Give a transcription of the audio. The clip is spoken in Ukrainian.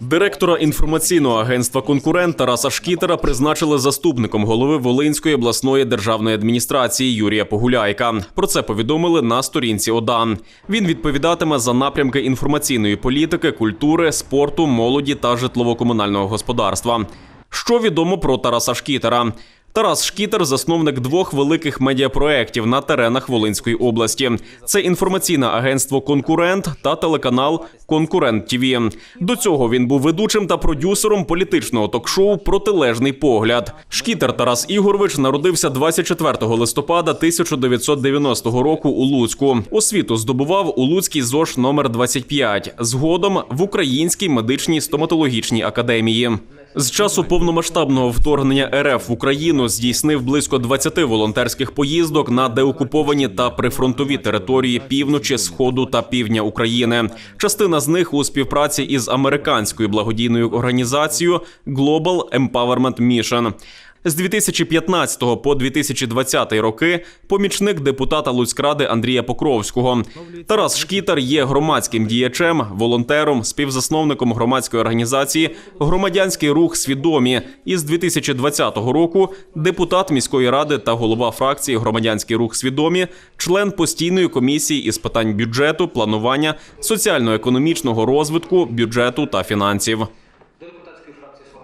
Директора інформаційного агентства Конкурент Тараса Шкітера призначили заступником голови Волинської обласної державної адміністрації Юрія Погуляйка. Про це повідомили на сторінці ОДА. Він відповідатиме за напрямки інформаційної політики, культури, спорту, молоді та житлово-комунального господарства. Що відомо про Тараса Шкітера? Тарас Шкітер засновник двох великих медіапроєктів на теренах Волинської області. Це інформаційне агентство Конкурент та телеканал Конкурент ТІВІ. До цього він був ведучим та продюсером політичного ток-шоу Протилежний погляд. Шкітер Тарас Ігорович народився 24 листопада 1990 року у Луцьку. Освіту здобував у Луцькій ЗОЖ номер 25 Згодом в Українській медичній стоматологічній академії. З часу повномасштабного вторгнення РФ в Україну здійснив близько 20 волонтерських поїздок на деокуповані та прифронтові території півночі, сходу та півдня України. Частина з них у співпраці із американською благодійною організацією Global Empowerment Mission. З 2015 по 2020 роки помічник депутата Луцькради Андрія Покровського. Тарас Шкітар є громадським діячем, волонтером, співзасновником громадської організації Громадянський рух свідомі. І з 2020 року депутат міської ради та голова фракції Громадянський рух свідомі, член постійної комісії із питань бюджету, планування, соціально-економічного розвитку, бюджету та фінансів.